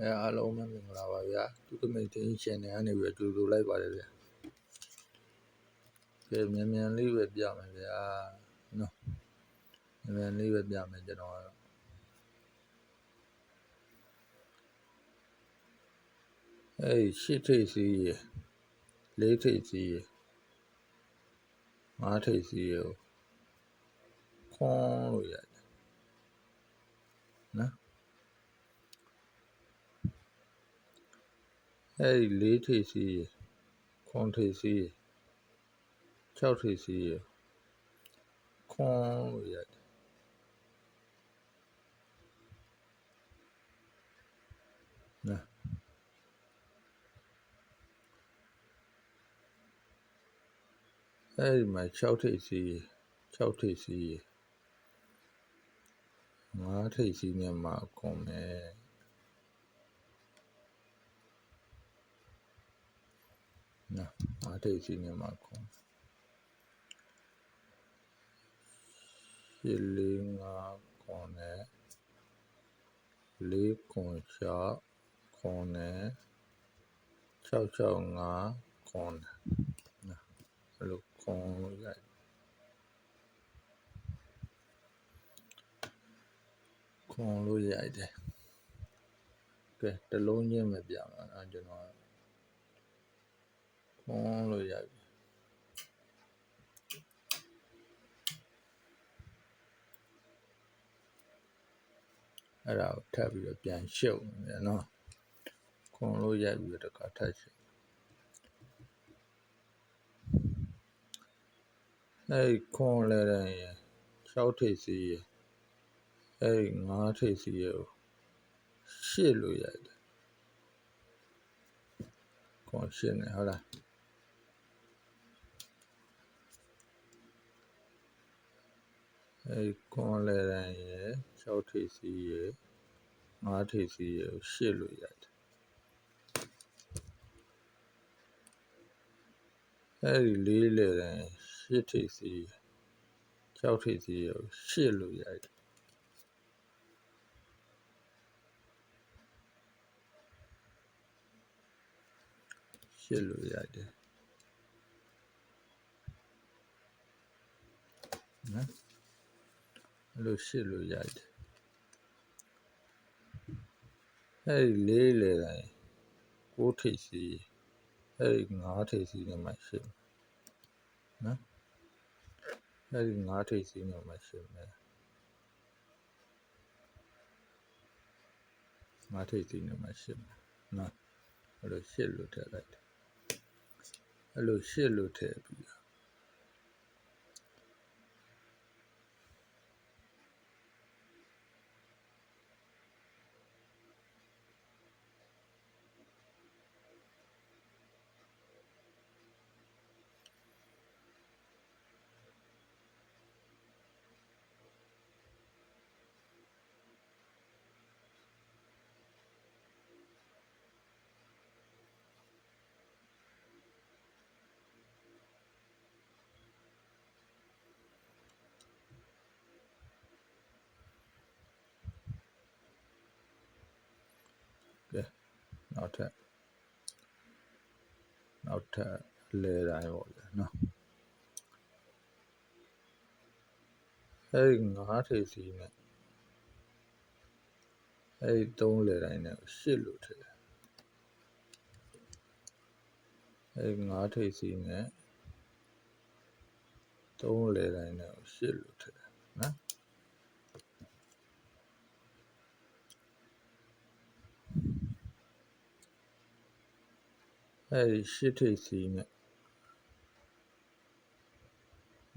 အဲအားလုံးပဲမင်္ဂလာပါဗျာသူကမိတ်တင်း channel ကနေပြီးတူတူလိုက်ပါတယ်ဗျာကဲမြန်မြန်လေးပဲပြမယ်ဗျာနော်မြန်မြန်လေးပဲပြမယ်ကျွန်တော်ကတော့အေးရှစ်ထိပ်စီးရလေးထိပ်စီးရငါးထိပ်စီးရကိုခွန်းလို့ရတယ်နော် အဲ့ဒီလေးထိပ်စီးရခွန်ထိပ်စီးရ၆ထိပ်စီးရခွန်လို့ရတယ်နော်အဲ့ဒီမှာ6ထိပ်စီးရ6ထိပ်စီးရ5ထိပ်စီးနဲ့မှခွန်မယ် နော်အားထိတ်စီနေမှာခွန်ရှစ်လေးငါခွန်နဲ့လေးခွန်ချခွန်နဲ့665ခွန်နော်အဲ့လိုခွန်လို့ရိုက်ခွန်လို့ရိုက်တယ်ကဲတစ်လုံးချင်းပဲပြမှာအဲကျွန်တော် ခွန်လို့ရပြီအဲ့ဒါကိုထပ်ပြီးတော့ပြန်ရှုပ်နေတယ်နော်ခွန်လို့ရိုက်ပြီးတော့တခါထပ်ရှုပ်အဲ့ဒီခွန်လဲတဲ့ရ6ထိပ်စီရအဲ့ဒီ9ထိပ်စီရကိုရှစ်လို့ရိုက်တယ်ခွန်ရှစ်နေဟုတ်လား အဲကွန်လဲတန်းရယ်6ထိပ်စီးရယ်5ထိပ်စီးရယ်ကိုရှစ်လို့ရတယ်အဲဒီလေးလဲတန်း8ထိပ်စီး6ထိပ်စီးရယ်ကိုရှစ်လို့ရတယ်ရှစ်လို့ရတယ်နော်အဲ့ လိုရှစ်လို့ရတယ်အဲ့ဒီလေးလေတိုင်းကိုးထိပ်စီအဲ့ဒီငါးထိပ်စီနဲ့မှရှစ်နော်အဲ့ဒီငါးထိပ်စီနဲ့မှရှစ်မယ်ငါးထိပ်စီနဲ့မှရှစ်မယ်နော်အဲ့လိုရှစ်လို့ထည့်လိုက်တယ်အဲ့လိုရှစ်လို့ထည့်ပြီး ကဲနောက်ထပ်နောက်ထပ်လဲတိုင်းပေါ့ဗျာနော်အဲဒီငါးထိပ်စီနဲ့အဲဒီသုံးလဲတိုင်းနဲ့ရှစ်လို့ထည့်တယ်အဲဒီငါးထိပ်စီနဲ့သုံးလဲတိုင်းနဲ့ရှစ်လို့ထည့်တယ်နော် အဲဒီရှစ်ထိပ်စီနဲ့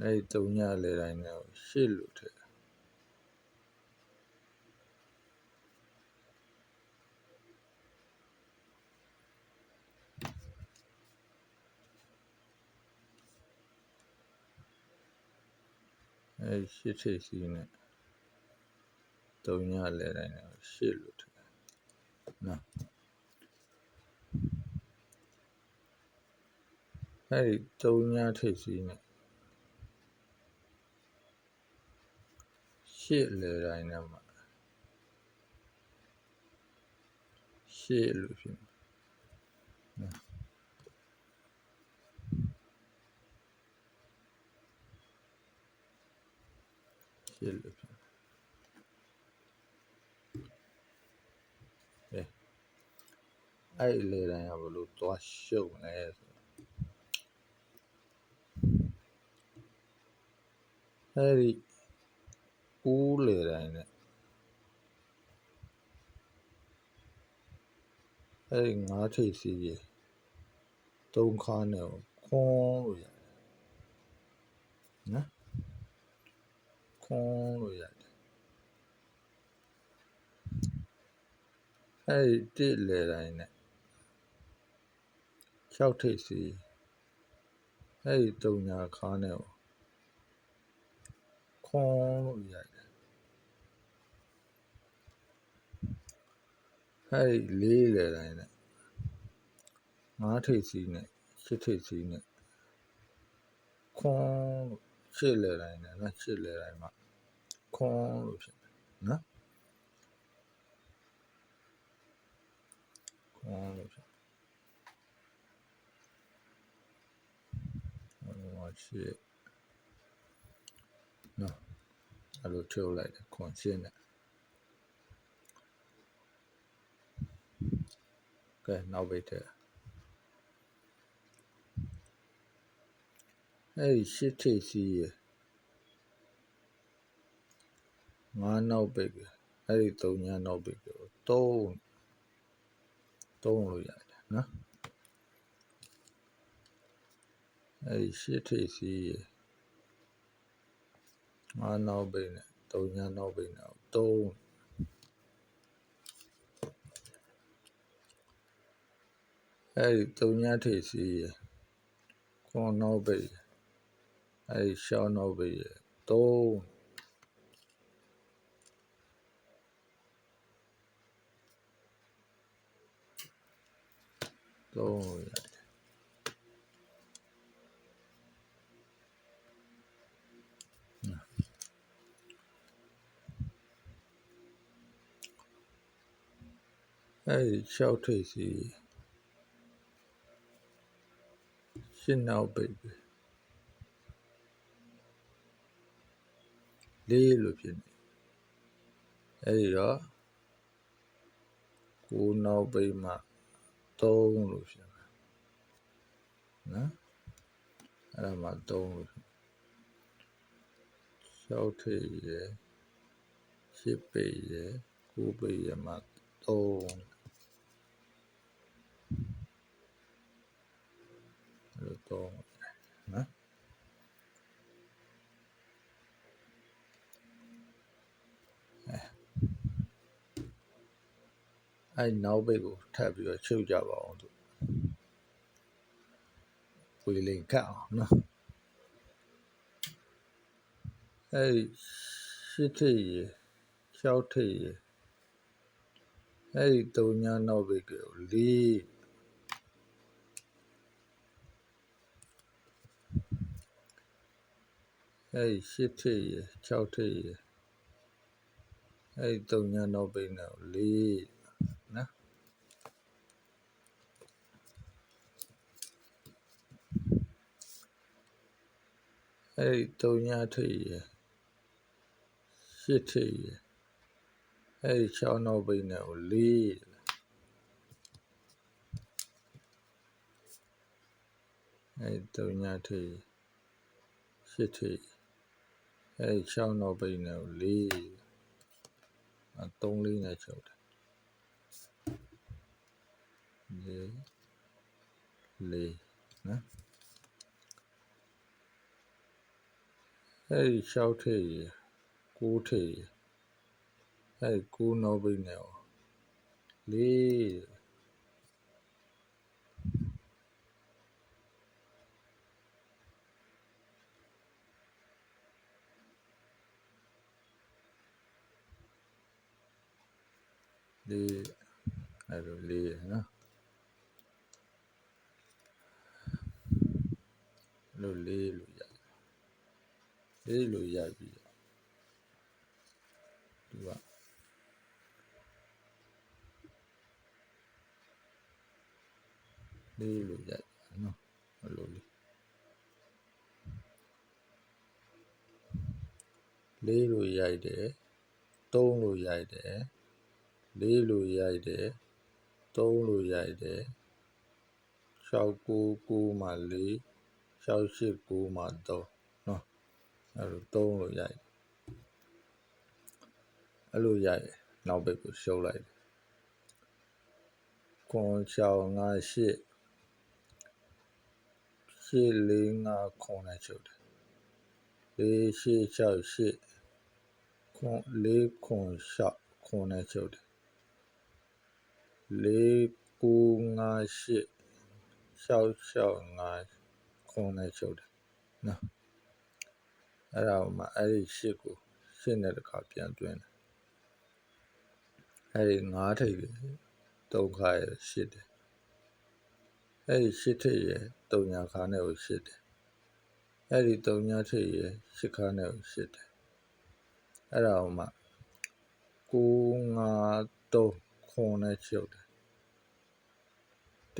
အဲဒီသုံးညလဲတိုင်းနဲ့ရှစ်လို့ထည့်တယ်အဲရှစ်ထိပ်စီးနဲ့တုံညလဲတိုင်းနဲ့ရှစ်လို့ထည့်နော် အဲဒီတုံညထိပ်စီးနဲ့ရှစ်လဲတိုင်းနဲ့မှာရှစ်လို့ဖြစ်မယ်ရှစ်လို့ဖြစ်မယ်အဲအဲ့လေတိုင်းကဘလို့သွားရှုပ်လဲဆို အဲ့ဒီဦးလေတိုင်းနဲ့အဲ့ဒီငါးထိပ်စီးရေသုံးခါနဲ့ကိုခွန်းလို့ရတယ်နော်ခွန်းလို့ရတယ်အဲ့ဒီတစ်လေတိုင်းနဲ့၆ထိပ်စီးအဲ့ဒီသုံးညာခါနဲ့ကို ခွန်းလို့ရတယ်အဲ့ဒီလေးလေတိုင်းနဲ့ငါးထိပ်စီးနဲ့ရှစ်ထိပ်စီးနဲ့ခွန်းလို့ရှစ်လေတိုင်းနဲ့နော်ရှစ်လေတိုင်းမှာခွန်းလို့ဖြစ်တယ်နော်ခွန်းလို့ဖြစ်ဟိုရှစ်နော် အဲ့လိုထုတ်လိုက်တယ်ခွန်ရှင်းတယ်ကဲနောက်ပိတ်တယ်အဲ့ဒီရှစ်ထိပ်စီးရငါးနောက်ပိတ်ပဲအဲ့ဒီသုံးညာနောက်ပိတ်ကိုသုံးသုံးလို့ရတယ်နော်အဲ့ဒီရှစ်ထိပ်စီးရ ငါးနောက်ပိတ်နဲ့သုံးညာနောက်ပိတ်နဲ့သုံးအဲ့ဒီသုံးညာထိပ်စီးရခွန်နောက်ပိတ်အဲ့ဒီရှောင်းနောက်ပိတ်ရသုံးသုံးလို့ရတယ် အဲ့ဒီရှောက်ထိပ်စီးရှင်းနောက်ပိတ်ပဲလေးလို့ဖြစ်နေအဲ့ဒီတော့ကိုးနောက်ပိတ်မှသုံးလို့ဖြစ်မယ်နော်အဲ့ဒါမှသုံးလို့ဖြစ်ရှောက်ထိပ်ရယ်ရှစ်ပိတ်ရယ်ကိုးပိတ်ရယ်မှသုံး အဲ့လိုသုံးနော်အဲ့နောက်ပိတ်ကိုထပ်ပြီးတော့ချုပ်ကြပါအောင်သူဝေလိန်ခတ်အောင်နော်အဲ့ရှစ်ထိပ်ရရှောက်ထိပ်ရအဲ့ဒီသုံးညာနောက်ပိတ်ကိုလေး အဲ့ရှစ်ထိပ်ရ၆ထိပ်ရအဲ့သုံးညာနောက်ပိတ်နဲ့လေးနော်အဲ့သုံးညာထိပ်ရရှစ်ထိပ်ရအဲ့၆နောက်ပိတ်နဲ့လေးအဲ့သုံးညာထိပ်ရှစ်ထိ ပ်အဲ့၆နောက်ပိတ်နဲ့လေးအသုံးလေးနဲ့ချုပ်တယ်လေးလေးနော်အဲ့ဒီရှောက်ထိပ်ရကိုးထိပ်ရအဲ့ဒီကိုးနောက်ပိတ်နဲ့လေး လေးအဲ့လိုလေးနော်လို့လေးလို့ရလေးလို့ရပြီသူကလေးလို့ရိုက်တာနော်အဲ့လိုလေးလေးလို့ရိုက်တယ်သုံးလို့ရိုက်တယ် လေးလို့ရိုက်တယ်သုံးလို့ရိုက်တယ်6 9 9မှာ4 6 8 9မှာ3နော်အဲ့လိုသုံးလို့ရိုက်တယ်အဲ့လိုရိုက်တယ်နောက်ဘက်ကိုရှုပ်လိုက်တယ်ခွန်ချောင်းငါရှစ်ရှစ်လေးငါခွန်နဲ့ချုပ်တယ်လေးရှစ်6 8ခွန်လေးခွန်ရှောက်ခွန်နဲ့ချုပ်တယ် လေးကိုငါရှစ်ရှောက်ရှောက်ငါခွန်နဲ့ချုပ်တယ်နော်အဲ့ဒါမှအဲ့ဒီရှစ်ကိုရှစ်နဲ့တခါပြန်တွင်းတယ်အဲ့ဒီငါးထိပ်တွေဒုက္ခရဲ့ရှစ်တယ်အဲ့ဒီရှစ်ထိပ်ရဲ့တုံညာခါနဲ့ကိုရှစ်တယ်အဲ့ဒီတုံညာထိပ်ရဲ့ရှစ်ခါနဲ့ကိုရှစ်တယ်အဲ့ဒါမှကိုငါတော့ခွန်နဲ့ချုပ်တယ်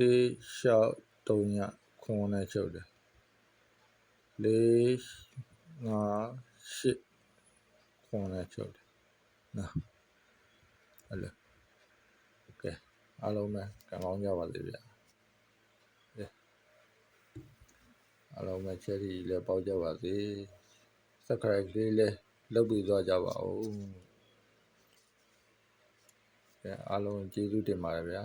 တေးလျှောက်တုံညာခွန်နဲ့ချုပ်တယ်လေးငါရှစ်ခွန်နဲ့ချုပ်တယ်နော်အဲ့လိုโอเคအားလုံးပဲကံကောင်းကြပါစေဗျာအားလုံးပဲချယ်ရီလည်းပေါက်ကြပါစေ subscribe လေးလည်းလုပ်ပြီးသွားကြပါဦးကဲအားလုံးကျေးဇူးတင်ပါတယ်ဗျာ